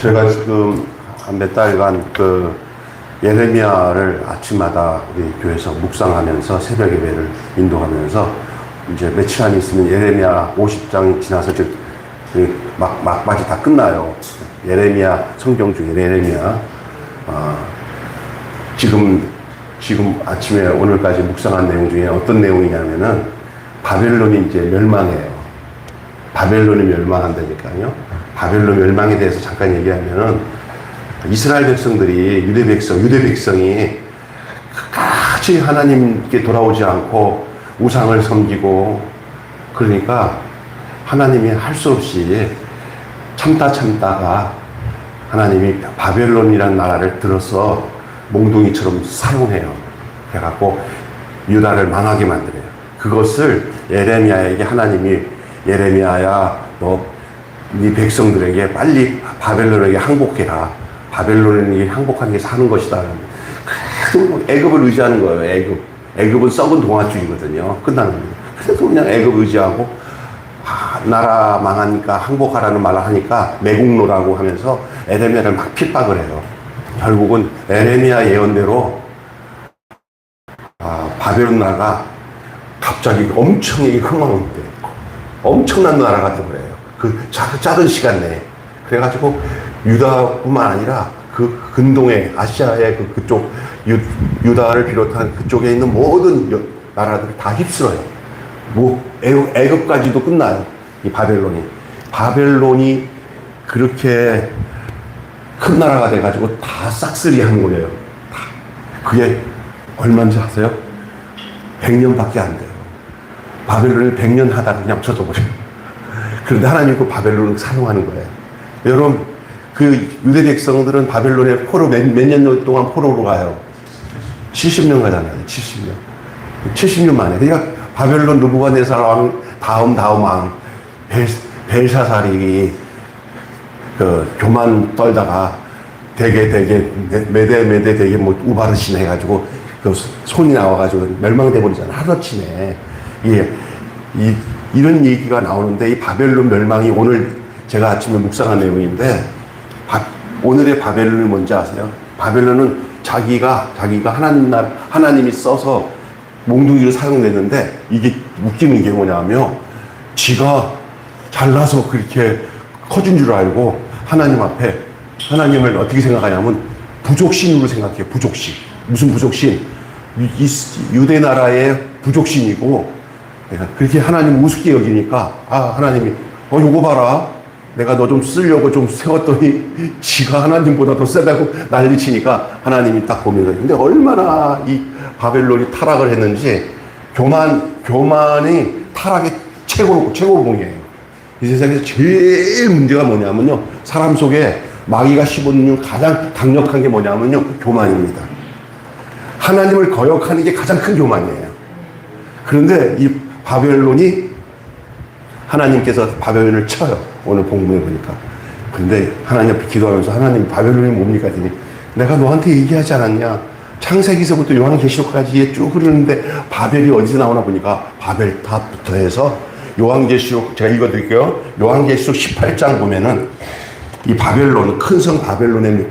제가 지금 한 몇 달간 그 예레미야를 아침마다 우리 교회에서 묵상하면서 새벽 예배를 인도하면서 이제 며칠 안 있으면 예레미야 50장 지나서 이제 그 막, 막바지 다 끝나요. 예레미야 성경 중에 예레미야. 아, 지금, 지금 아침에 오늘까지 묵상한 내용 중에 어떤 내용이냐면은 바벨론이 이제 멸망해요. 바벨론이 멸망한다니까요. 바벨론 멸망에 대해서 잠깐 얘기하면은 이스라엘 백성들이 유대 백성, 유대 백성이 끝까지 하나님께 돌아오지 않고 우상을 섬기고 그러니까 하나님이 할 수 없이 참다 참다가 하나님이 바벨론이라는 나라를 들어서 몽둥이처럼 사용해요. 해갖고 유다를 망하게 만들어요. 그것을 예레미야에게 하나님이 예레미야야 너 네 백성들에게 빨리 바벨론에게 항복해라. 바벨론이 항복하는 게 사는 것이다. 그래도 애굽을 의지하는 거예요. 애굽. 애굽은 썩은 동아줄이거든요. 끝나는 거예요. 그래도 그냥 애굽 의지하고 아, 나라 망하니까 항복하라는 말을 하니까 매국노라고 하면서 에레미야를 막 핍박을 해요. 결국은 에레미야 예언대로 아, 바벨론 나라가 갑자기 엄청나게 흥망한대. 엄청난 나라가 되버려요. 그 작- 작은 시간 내에. 그래가지고 유다뿐만 아니라 그 근동의 아시아의 그 그쪽 유, 유다를 비롯한 그쪽에 있는 모든 여- 나라들이 다 휩쓸어요. 뭐 애굽, 애굽까지도 끝나요. 이 바벨론이. 바벨론이 그렇게 큰 나라가 돼가지고 다 싹쓸이 한 거예요. 다. 그게 얼마인지 아세요? 100년밖에 안 돼요. 바벨론을 100년 하다가 그냥 쳐져버려요. 그런데 하나님 그 바벨론을 사용하는 거예요. 여러분, 그 유대 백성들은 바벨론에 포로 몇, 몇년 동안 포로로 가요. 70년 가잖아요. 70년. 70년 만에. 그러니까 바벨론 느부갓네살 왕 다음 다음 왕 벨, 벨사살이 그 교만 떨다가 대개 대개 매대 매대 대개 뭐 우바르신 해가지고 그 손이 나와가지고 멸망돼 버리잖아 하루치네 이, 이 이런 얘기가 나오는데 이 바벨론 멸망이 오늘 제가 아침에 묵상한 내용인데 바- 오늘의 바벨론은 뭔지 아세요? 바벨론은 자기가 자기가 하나님 나 하나님이 써서 몽둥이를 사용했는데 이게 웃기는 게 뭐냐면 지가 잘나서 그렇게 커진 줄 알고 하나님 앞에 하나님을 어떻게 생각하냐면 부족신으로 생각해요. 부족신. 무슨 부족신? 유대 나라의 부족신이고 예, 그렇게 하나님 우습게 여기니까 아 하나님이 어 요거 봐라 내가 너 좀 쓰려고 좀 세웠더니 지가 하나님보다 더 세다고 난리 치니까 하나님이 딱 보면서 근데 얼마나 이 바벨론이 타락을 했는지 교만 교만이 타락의 최고 최고봉이에요. 이 세상에서 제일 문제가 뭐냐면요 사람 속에 마귀가 씹어넣는 가장 강력한 게 뭐냐면요 교만입니다. 하나님을 거역하는 게 가장 큰 교만이에요. 그런데 이 바벨론이 하나님께서 바벨론을 쳐요. 오늘 본문에 보니까. 근데 하나님 앞에 기도하면서 하나님 바벨론이 뭡니까? 했더니 내가 너한테 얘기하지 않았냐? 창세기서부터 요한계시록까지 쭉 흐르는데 바벨이 어디서 나오나 보니까 바벨탑부터 해서 요한계시록 제가 읽어드릴게요. 요한계시록 18장 보면은 이 바벨론 큰 성 바벨론의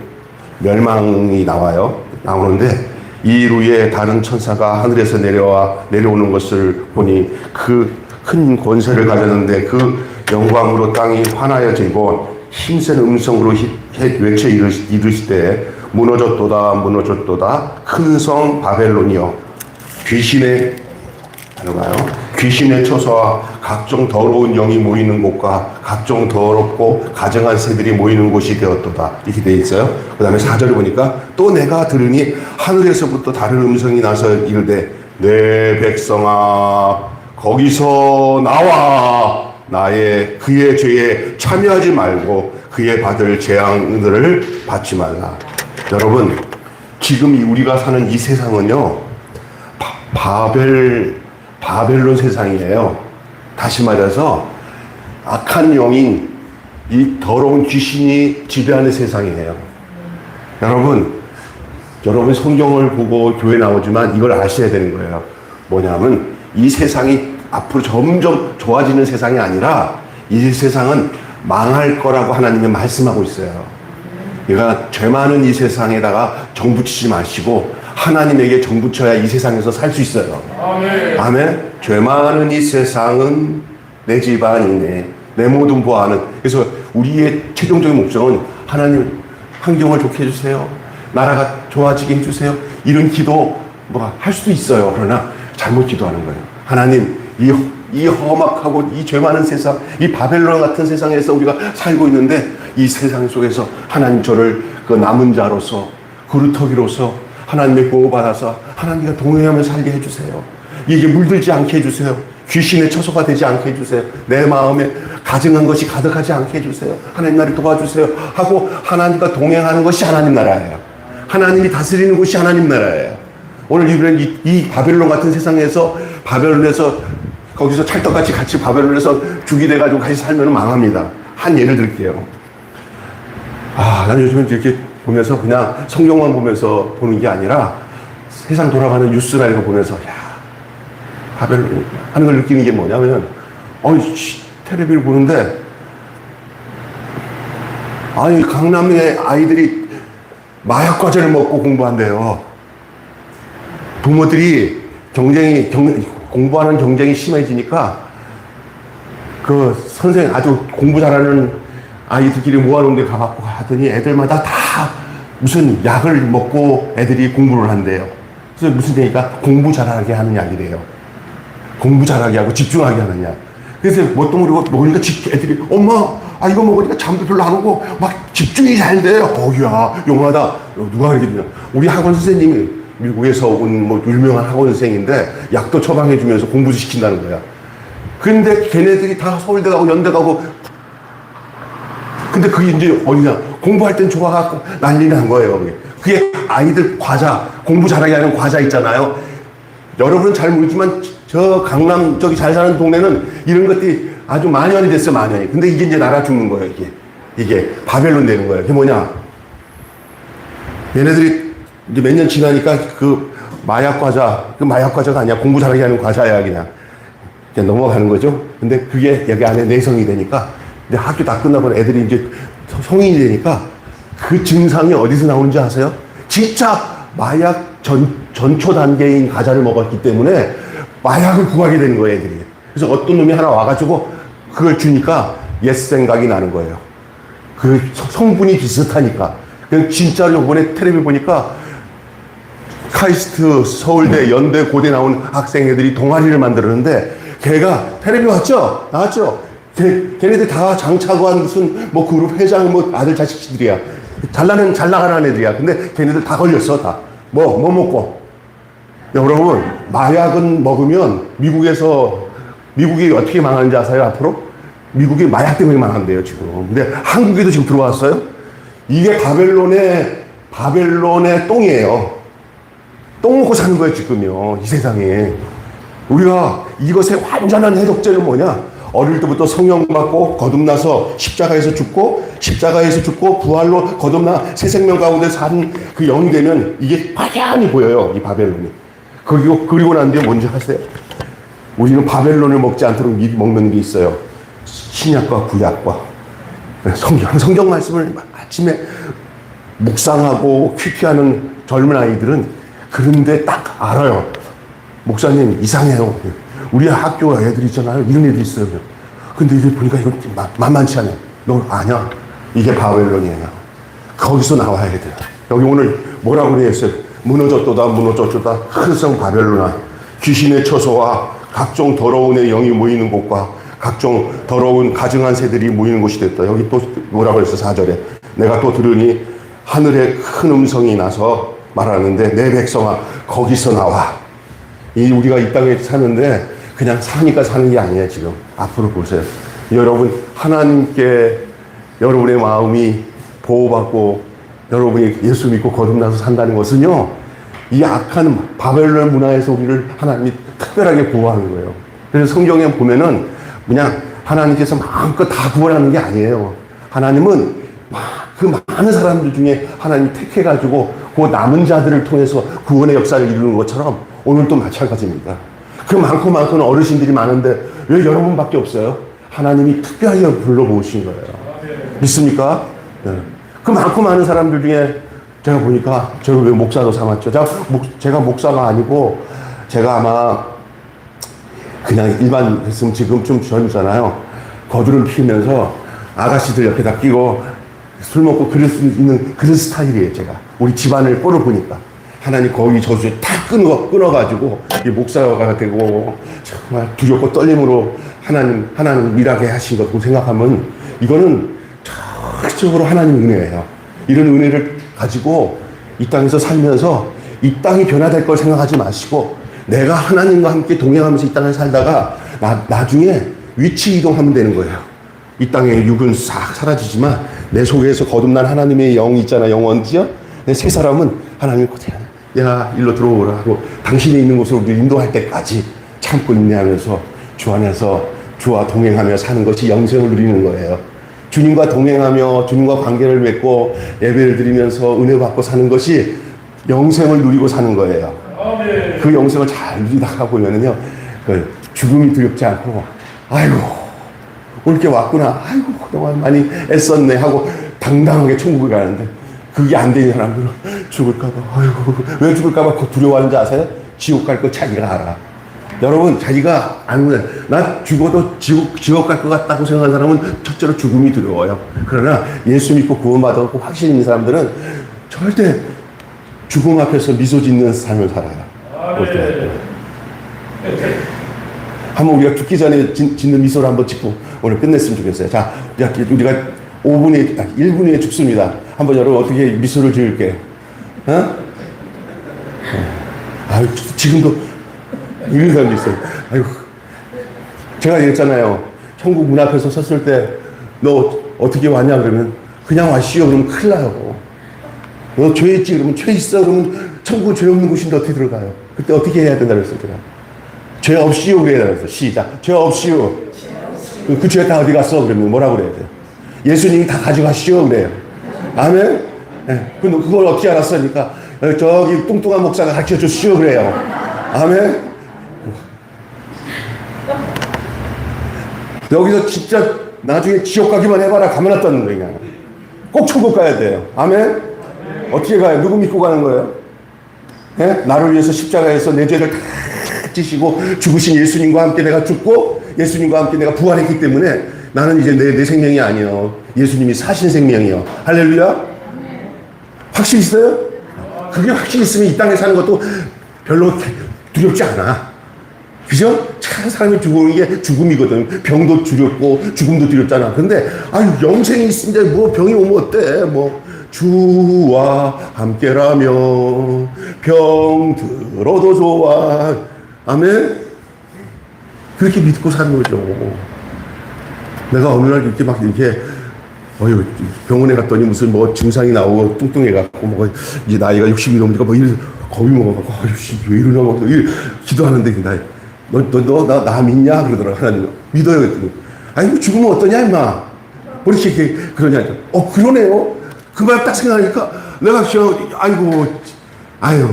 멸망이 나와요. 나오는데 이루에 다른 천사가 하늘에서 내려와 내려오는 것을 보니 그 큰 권세를 가졌는데 그 영광으로 땅이 환하여지고 힘센 음성으로 외쳐 이르시- 이르시되 무너졌도다 무너졌도다 큰 성 바벨론이여 귀신의 들어가요. 귀신의 처소와 각종 더러운 영이 모이는 곳과 각종 더럽고 가정한 새들이 모이는 곳이 되었도다. 이렇게 돼 있어요. 그 다음에 4절을 보니까 또 내가 들으니 하늘에서부터 다른 음성이 나서 이르되 내 백성아 거기서 나와 나의 그의 죄에 참여하지 말고 그의 받을 재앙들을 받지 말라. 여러분 지금 이 우리가 사는 이 세상은요 바, 바벨 바벨론 세상이에요. 다시 말해서 악한 영인 이 더러운 귀신이 지배하는 세상이에요. 여러분, 여러분 성경을 보고 교회 나오지만 이걸 아셔야 되는 거예요. 뭐냐면 이 세상이 앞으로 점점 좋아지는 세상이 아니라 이 세상은 망할 거라고 하나님이 말씀하고 있어요. 얘가 죄 많은 이 세상에다가 정붙이지 마시고 하나님에게 정붙여야 이 세상에서 살 수 있어요. 아멘. 죄 많은 이 세상은 내 집안이네. 내 모든 보아는. 그래서 우리의 최종적인 목적은 하나님 환경을 좋게 해주세요. 나라가 좋아지게 해주세요. 이런 기도 뭐할 수도 있어요. 그러나 잘못 기도하는 거예요. 하나님 이, 이 험악하고 이 죄 많은 세상, 이 바벨론 같은 세상에서 우리가 살고 있는데 이 세상 속에서 하나님 저를 그 남은 자로서 그루터기로서 하나님의 보호받아서 하나님과 동행하며 살게 해주세요. 이게 물들지 않게 해주세요. 귀신의 처소가 되지 않게 해주세요. 내 마음에 가증한 것이 가득하지 않게 해주세요. 하나님 나를 도와주세요. 하고 하나님과 동행하는 것이 하나님 나라예요. 하나님이 다스리는 곳이 하나님 나라예요. 오늘 이번엔 이, 이 바벨론 같은 세상에서 바벨론에서 거기서 찰떡같이 같이 바벨론에서 죽이 돼가지고 같이 살면 망합니다. 한 예를 들게요. 아, 나는 요즘에 이렇게 보면서 그냥 성경만 보면서 보는 게 아니라 세상 돌아가는 뉴스나 이런 거 보면서 야, 바벨론 하는 걸 느끼는 게 뭐냐면 어이, 씨, 텔레비를 보는데 아니, 강남의 아이들이 마약 과자를 먹고 공부한대요. 부모들이 경쟁이, 경, 공부하는 경쟁이 심해지니까 그 선생 아주 공부 잘하는 아이들끼리 모아놓은 데 가갖고 하더니 애들마다 다 무슨 약을 먹고 애들이 공부를 한대요. 그래서 무슨 얘기가 공부 잘하게 하는 약이래요. 공부 잘하게 하고 집중하게 하는 약. 그래서 뭣도 모르고 먹으니까 집- 애들이 엄마 아 이거 먹으니까 잠도 별로 안 오고 막 집중이 잘 돼요. 어이야 용하다. 누가 그러겠냐. 우리 학원 선생님이 미국에서 온 뭐 유명한 학원 선생인데 약도 처방해 주면서 공부도 시킨다는 거야. 근데 걔네들이 다 서울대 가고 연대 가고 근데 그게 이제 어디냐 공부할 땐 좋아갖고 난리 난 거예요. 그게. 아이들 과자 공부 잘하게 하는 과자 있잖아요. 여러분은 잘 모르지만 저 강남 저기 잘 사는 동네는 이런 것들이 아주 만연이 됐어요 만연이. 근데 이게 이제 나라 죽는 거예요 이게 이게 바벨론 되는 거예요. 그게 뭐냐? 얘네들이 이제 몇 년 지나니까 그 마약 과자 그 마약 과자가 아니야 공부 잘하게 하는 과자야 그냥. 그냥 넘어가는 거죠. 근데 그게 여기 안에 내성이 되니까 이제 학교 다 끝나고 애들이 이제 성인이 되니까 그 증상이 어디서 나오는지 아세요? 진짜 마약 전, 전초 단계인 과자를 먹었기 때문에 마약을 구하게 되는 거예요, 애들이. 그래서 어떤 놈이 하나 와가지고 그걸 주니까 옛 생각이 나는 거예요. 그 성분이 비슷하니까. 그냥 진짜로 이번에 텔레비 보니까 카이스트, 서울대, 연대, 고대 나온 학생 애들이 동아리를 만들었는데 걔가 텔레비 왔죠? 나왔죠? 걔, 걔네들 다 장차고 한 무슨 뭐 그룹 회장 뭐 아들 자식들이야. 잘 나는, 잘 나가는 애들이야. 근데 걔네들 다 걸렸어, 다. 뭐, 뭐 먹고. 여러분, 마약은 먹으면 미국에서, 미국이 어떻게 망하는지 아세요, 앞으로? 미국이 마약 때문에 망한대요, 지금. 근데 한국에도 지금 들어왔어요? 이게 바벨론의, 바벨론의 똥이에요. 똥 먹고 사는 거예요, 지금요. 이 세상에. 우리가 이것의 완전한 해독제는 뭐냐? 어릴 때부터 성령 받고 거듭나서 십자가에서 죽고 십자가에서 죽고 부활로 거듭나 새 생명 가운데 산 그 영이 되면 이게 확연히 보여요. 이 바벨론이. 그리고 그리고 난 뒤에 뭔지 아세요? 우리는 바벨론을 먹지 않도록 미리 먹는 게 있어요. 신약과 구약과 성경 성경 말씀을 아침에 묵상하고 퀴퀴하는 젊은 아이들은 그런데 딱 알아요. 목사님 이상해요. 우리 학교 애들 있잖아요. 이런 애들 있어요. 근데 이게 보니까 이건 마- 만만치 않아요. 너 아냐? 이게 바벨론이에요. 거기서 나와야 돼. 여기 오늘 뭐라고 그랬어요? 무너졌도다 무너졌도다 흔성 바벨론아 귀신의 처소와 각종 더러운 의 영이 모이는 곳과 각종 더러운 가증한 새들이 모이는 곳이 됐다. 여기 또 뭐라고 그랬어? 4절에 내가 또 들으니 하늘에 큰 음성이 나서 말하는데 내 백성아 거기서 나와 이 우리가 이 땅에 사는데 그냥 사니까 사는 게 아니에요 지금. 앞으로 보세요. 여러분 하나님께 여러분의 마음이 보호받고 여러분이 예수 믿고 거듭나서 산다는 것은요 이 악한 바벨론 문화에서 우리를 하나님이 특별하게 보호하는 거예요. 그래서 성경에 보면은 그냥 하나님께서 마음껏 다 구원하는 게 아니에요. 하나님은 막그 많은 사람들 중에 하나님이 택해가지고 그 남은 자들을 통해서 구원의 역사를 이루는 것처럼 오늘도 마찬가지입니다. 그 많고 많고는 어르신들이 많은데 왜 여러분밖에 없어요? 하나님이 특별하게 불러 모으신 거예요. 믿습니까? 네. 그 많고 많은 사람들 중에 제가 보니까 저를 왜 목사로 삼았죠? 제가, 목, 제가 목사가 아니고 제가 아마 그냥 일반 했으면 지금 좀 젊잖아요. 거두를 피우면서 아가씨들 옆에다 끼고 술 먹고 그럴 수 있는 그런 스타일이에요, 제가. 우리 집안을 꼴을 보니까. 하나님 거기 저주에 다 끊어, 끊어가지고, 이 목사가 되고, 정말 두렵고 떨림으로 하나님, 하나님 일하게 하신 것고 생각하면, 이거는 적극적으로 하나님 은혜예요. 이런 은혜를 가지고 이 땅에서 살면서 이 땅이 변화될 걸 생각하지 마시고, 내가 하나님과 함께 동행하면서 이 땅을 살다가, 나, 나중에 위치 이동하면 되는 거예요. 이 땅의 육은 싹 사라지지만 내 속에서 거듭난 하나님의 영이 있잖아 영원지요. 새 사람은 하나님 그대로 야 일로 들어오라 하고 당신이 있는 곳으로 우리 인도할 때까지 참고 인내하면서 주 안에서 주와 동행하며 사는 것이 영생을 누리는 거예요. 주님과 동행하며 주님과 관계를 맺고 예배를 드리면서 은혜 받고 사는 것이 영생을 누리고 사는 거예요. 그 영생을 잘 누리다가 보면은요, 그 죽음이 두렵지 않고, 아이고, 올게 왔구나. 아이고, 그동안 많이 애썼네. 하고 당당하게 천국을 가는데, 그게 안 되는 사람들은 죽을까봐, 아이고, 왜 죽을까봐 그 두려워하는지 아세요? 지옥 갈 거 자기가 알아. 여러분, 자기가 아는, 나 죽어도 지옥, 지옥 갈 것 같다고 생각하는 사람은 첫째로 죽음이 두려워요. 그러나 예수 믿고 구원받았고 확신 있는 사람들은 절대 죽음 앞에서 미소 짓는 삶을 살아요. 올 때. 한번 우리가 죽기 전에 짓- 짓는 미소를 한번 짓고 오늘 끝냈으면 좋겠어요. 자, 야, 우리가 5분에, 1분 후에 죽습니다. 한번 여러분 어떻게 미소를 지을게? 어? 아 지금도 이런 사람도 있어요. 아이고. 제가 얘기했잖아요. 천국 문 앞에서 섰을 때, 너 어떻게 왔냐 그러면, 그냥 왔시오. 그러면 큰일 나요. 너죄 있지? 그러면 죄 있어. 그러면 천국 죄 없는 곳인데 어떻게 들어가요? 그때 어떻게 해야 된다 그랬어요, 제가. 죄 없이요. 그래야 그랬어. 시작. 죄 없이요. 그 죄 다 어디 갔어? 그러면 뭐라고 그래야 돼요? 예수님이 다 가져가시오. 그래요. 아멘? 예. 근데 그걸 어떻게 알았으니까, 어, 저기 뚱뚱한 목사가 가르쳐 줬시오. 그래요. 아멘? 여기서 진짜 나중에 지옥 가기만 해봐라. 가만 놨다는 거야. 꼭 천국 가야 돼요. 아멘? 어떻게 가요? 누구 믿고 가는 거예요? 예? 나를 위해서 십자가에서 내 죄를 다 지시고 죽으신 예수님과 함께 내가 죽고 예수님과 함께 내가 부활했기 때문에 나는 이제 내, 내 생명이 아니요. 예수님이 사신 생명이요. 할렐루야? 확신 있어요? 그게 확신 있으면 이 땅에 사는 것도 별로 두렵지 않아. 그죠? 참 사람이 죽는 게 죽음이거든. 병도 두렵고 죽음도 두렵잖아. 근데 아유 영생이 있는데 뭐 병이 오면 어때? 뭐 주와 함께라며 병 들어도 좋아. 아멘. 그렇게 믿고 사는 거죠. 내가 어느 날 이렇게 막 이렇게 어휴 병원에 갔더니 무슨 뭐 증상이 나오고 뚱뚱해 갖고 뭐 이제 나이가 60이 넘으니까 뭐 이래 겁이 먹어갖고 어휴 씨, 왜 이러나 막 이- 기도하는데 나너너나 믿냐? 그러더라 하나님 믿어요 그랬더니. 아니 뭐 죽으면 어떠냐 임마? 뭐 이렇게, 이렇게 그러냐 어 그러네요. 그 말 딱 생각하니까 내가 저 아이고 아유.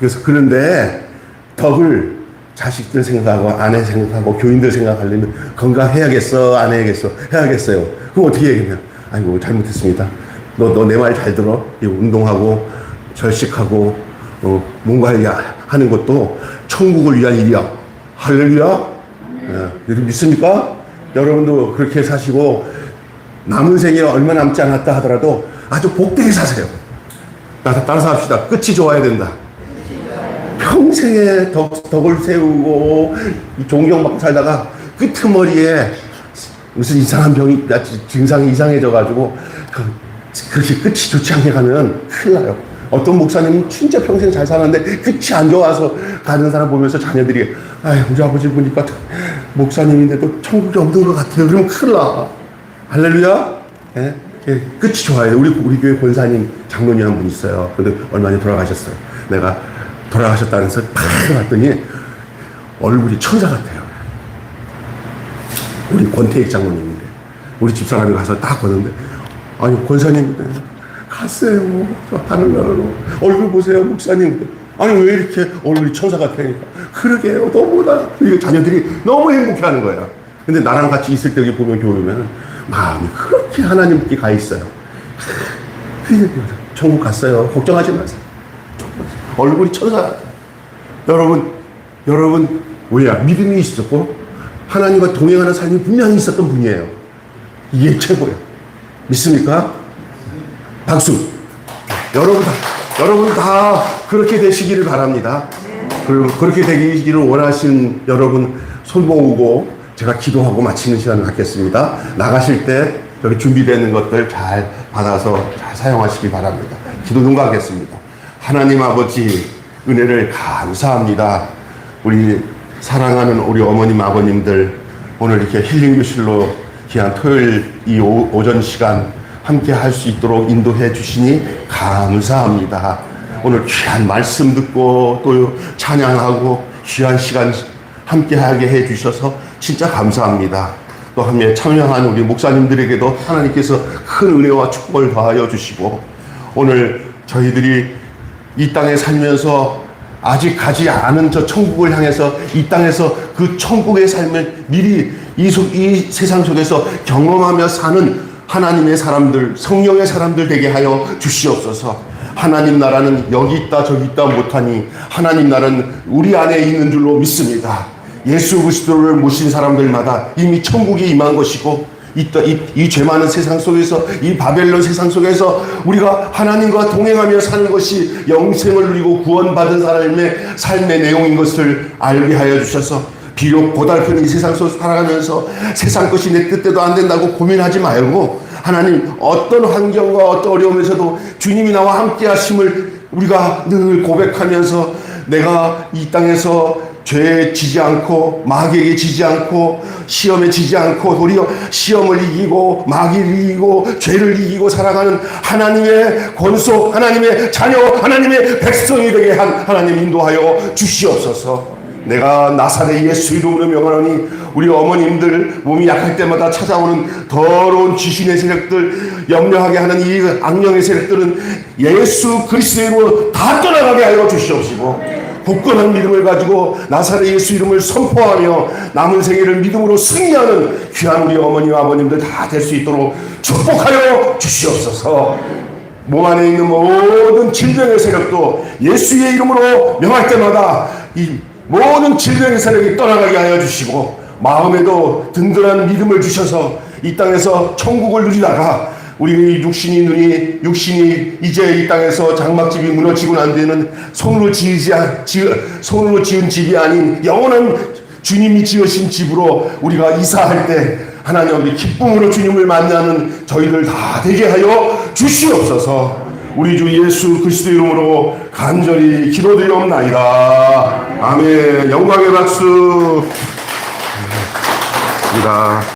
그래서 그런데 덕을 자식들 생각하고 아내 생각하고 교인들 생각하려면 건강해야겠어 안 해야겠어? 해야겠어요. 그럼 어떻게 해야겠냐 아이고 잘못했습니다. 너 너 내 말 잘 들어. 이 운동하고 절식하고 어, 뭔가 야- 하는 것도 천국을 위한 일이야. 할렐루야. 예, 여러분 믿습니까? 여러분도 그렇게 사시고 남은 생에 얼마 남지 않았다 하더라도 아주 복되게 사세요. 나 따라서 합시다. 끝이 좋아야 된다. 평생에 덕, 덕을 세우고 이 존경받고 살다가 끄트머리에 무슨 이상한 병이 나 증상이 이상해져 가지고 그, 그렇게 끝이 좋지 않게 가면 큰일 나요. 어떤 목사님은 진짜 평생 잘 사는데 끝이 안 좋아서 가는 사람 보면서 자녀들이 아이 우리 아버지 보니까 목사님인데도 천국이 없는 것 같아요. 그러면 큰일 나. 할렐루야. 예? 예, 끝이 좋아요. 우리 우리 교회 권사님 장로님 한분 있어요. 근데 얼마 전에 돌아가셨어요. 내가 돌아가셨다는 해서 팍 봤더니 얼굴이 천사 같아요. 우리 권태익 장로님인데 우리 집사람이 가서 딱 보는데 아니 권사님인데 갔어요. 저 하늘나라로 얼굴 보세요 목사님. 아니 왜 이렇게 얼굴이 천사 같으니까 그러게요. 너무나 이거 자녀들이 너무 행복해하는 거야. 근데 나랑 같이 있을 때 여기 보면 교회 오면 마음이 그렇게 하나님께 가 있어요. 천국 갔어요. 걱정하지 마세요. 얼굴이 천사. 여러분, 여러분, 뭐야? 믿음이 있었고, 하나님과 동행하는 삶이 분명히 있었던 분이에요. 이게 최고예요. 믿습니까? 박수. 여러분 다, 여러분 다 그렇게 되시기를 바랍니다. 그리고 그렇게 되기를 원하신 여러분 손 모으고 제가 기도하고 마치는 시간을 갖겠습니다. 나가실 때 여기 준비되는 것들 잘 받아서 잘 사용하시기 바랍니다. 기도 능가하겠습니다. 하나님 아버지 은혜를 감사합니다. 우리 사랑하는 우리 어머님 아버님들 오늘 이렇게 힐링 교실로 귀한 토요일 이 오, 오전 시간 함께 할 수 있도록 인도해 주시니 감사합니다. 오늘 귀한 말씀 듣고 또 찬양하고 귀한 시간 함께 하게 해 주셔서 진짜 감사합니다. 또 함께 참여한 우리 목사님들에게도 하나님께서 큰 은혜와 축복을 더하여 주시고 오늘 저희들이 이 땅에 살면서 아직 가지 않은 저 천국을 향해서 이 땅에서 그 천국의 삶을 미리 이, 속- 이 세상 속에서 경험하며 사는 하나님의 사람들, 성령의 사람들 되게 하여 주시옵소서. 하나님 나라는 여기 있다 저기 있다 못하니 하나님 나라는 우리 안에 있는 줄로 믿습니다. 예수 그리스도를 모신 사람들마다 이미 천국이 임한 것이고 이, 이, 이 죄 많은 세상 속에서 이 바벨론 세상 속에서 우리가 하나님과 동행하며 사는 것이 영생을 누리고 구원받은 사람의 삶의 내용인 것을 알게 하여 주셔서 비록 고달픈 이 세상 속에서 살아가면서 세상 것이 내 뜻대로 안 된다고 고민하지 말고 하나님 어떤 환경과 어떤 어려움에서도 주님이 나와 함께 하심을 우리가 늘 고백하면서 내가 이 땅에서 죄에 지지 않고 마귀에게 지지 않고 시험에 지지 않고 도리어 시험을 이기고 마귀를 이기고 죄를 이기고 살아가는 하나님의 권속 하나님의 자녀 하나님의 백성이 되게 한 하나님 인도하여 주시옵소서. 내가 나사렛 예수 이름으로 명하노니 우리 어머님들 몸이 약할 때마다 찾아오는 더러운 귀신의 세력들 염려하게 하는 이 악령의 세력들은 예수 그리스도의 이름으로 다 떠나가게 하여 주시옵시고 굳건한 믿음을 가지고 나사렛 예수 이름을 선포하며 남은 생애를 믿음으로 승리하는 귀한 우리 어머니와 아버님들 다 될 수 있도록 축복하여 주시옵소서. 몸 안에 있는 모든 질병의 세력도 예수의 이름으로 명할 때마다 이 모든 질병의 세력이 떠나가게 하여 주시고 마음에도 든든한 믿음을 주셔서 이 땅에서 천국을 누리다가 우리 육신이 눈이 육신이 이제 이 땅에서 장막집이 무너지고 난 뒤에는 손으로 지으지 지, 손으로 지은 집이 아닌 영원한 주님이 지으신 집으로 우리가 이사할 때 하나님 우리 기쁨으로 주님을 만나는 저희들 다 되게 하여 주시옵소서. 우리 주 예수 그리스도 이름으로 간절히 기도드리옵나이다. 아멘. 영광의 박수. 입니다.